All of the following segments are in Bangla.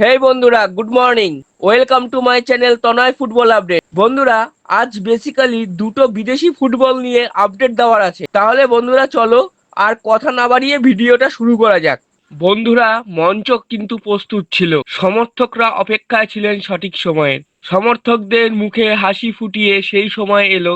হেই বন্ধুরা good morning welcome to my channel Tanay football update বন্ধুরা, আজ বেসিক্যালি দুটো বিদেশি ফুটবল নিয়ে আপডেট দেওয়ার আছে। তাহলে বন্ধুরা, চলো আর কথা না বাড়িয়ে ভিডিওটা শুরু করা যাক। বন্ধুরা মঞ্চ কিন্তু প্রস্তুত ছিল। সমর্থকরা অপেক্ষায় ছিলেন সঠিক সময়ে। সমর্থকদের মুখে হাসি ফুটিয়ে সেই সময় এলো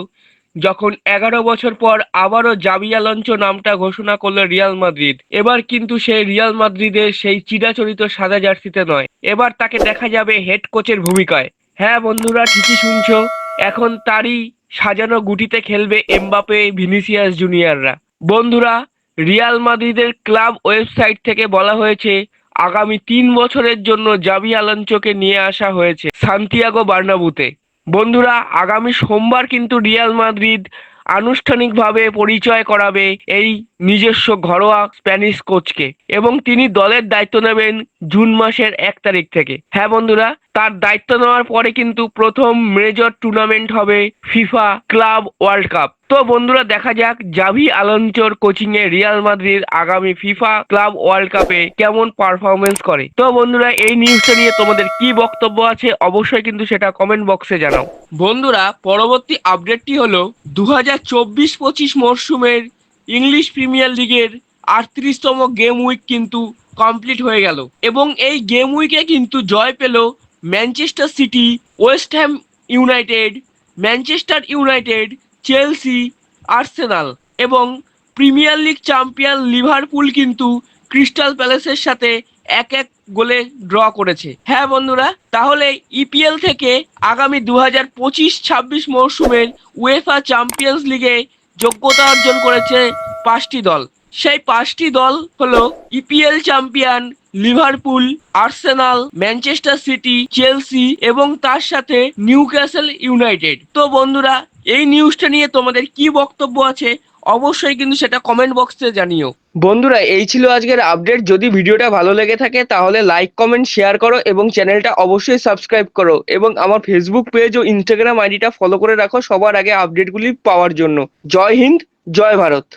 যখন এগারো বছর পর আবারও জাবি আলোনচো নামটা ঘোষণা করল রিয়াল মাদ্রিদ। এবার কিন্তু সেই রিয়াল মাদ্রিদের সেই চিরাচরিত সাদা জার্সিতে নয়। এবার তাকে দেখা যাবে হেড কোচের ভূমিকায়। হ্যাঁ বন্ধুরা, ঠিকই শুনছো। এখন তারই সাজানো গুটিতে খেলবে এমবাপে ভিনিসিয়াস জুনিয়ররা। বন্ধুরা, রিয়াল মাদ্রিদের ক্লাব ওয়েবসাইট থেকে বলা হয়েছে, আগামী তিন বছরের জন্য জাবি আলোনচোকে নিয়ে আসা হয়েছে সান্তিয়াগো বার্নাবুতে। বন্ধুরা আগামী সোমবার কিন্তু রিয়াল মাদ্রিদ আনুষ্ঠানিকভাবে পরিচয় করাবে এই নিজস্ব ঘরোয়া স্প্যানিশ কোচকে এবং তিনি দলের দায়িত্ব নেবেন জুন মাসের এক তারিখ থেকে। হ্যাঁ বন্ধুরা, তার দায়িত্ব নেওয়ার পরে কিন্তু প্রথম মেজর টুর্নামেন্ট হবে ফিফা ক্লাব ওয়ার্ল্ড কাপ তো বন্ধুরা, দেখা যাক জাভি আলোনচোর কোচিং এ রিয়াল মাদ্রিদ আগামী ফিফা ক্লাব ওয়ার্ল্ড কাপে কেমন পারফরমেন্স করে। তো বন্ধুরা, এই নিউজটা নিয়ে তোমাদের কি বক্তব্য আছে অবশ্যই কিন্তু সেটা কমেন্ট বক্সে জানাও। বন্ধুরা, পরবর্তী আপডেটটি হলো দু হাজার চব্বিশ পঁচিশ মরশুমের ইংলিশ প্রিমিয়ার লিগের আটত্রিশতম গেম উইক কিন্তু কমপ্লিট হয়ে গেল। এবং এই গেম উইকে কিন্তু জয় পেল Manchester City, West Ham United, Manchester United, Chelsea, Arsenal এবং প্রিমিয়ার লিগ চ্যাম্পিয়ন লিভারপুল কিন্তু ক্রিস্টাল প্যালেসের সাথে এক এক গোলে ড্র করেছে। হ্যাঁ বন্ধুরা, তাহলে ইপিএল থেকে আগামী দু হাজার পঁচিশ ছাব্বিশ মরশুমের উয়েফা চ্যাম্পিয়ন্স লিগে যোগ্যতা অর্জন করেছে পাঁচটি দল। সেই পাঁচটি দল হলো EPL champion Liverpool Arsenal Manchester City Chelsea এবং তার সাথে নিউক্যাসেল ইউনাইটেড তো বন্ধুরা, এই নিউজটা নিয়ে তোমাদের কি বক্তব্য আছে অবশ্যই কিন্তু সেটা কমেন্ট বক্সে জানিও। বন্ধুরা, এই ছিল আজকের আপডেট যদি ভিডিওটা ভালো লেগে থাকে, তাহলে লাইক কমেন্ট শেয়ার করো এবং চ্যানেলটা অবশ্যই সাবস্ক্রাইব করো এবং আমার ফেসবুক পেজ ও ইনস্টাগ্রাম আইডিটা ফলো করে রাখো সবার আগে আপডেটগুলি পাওয়ার জন্য। জয় হিন্দ, জয় ভারত।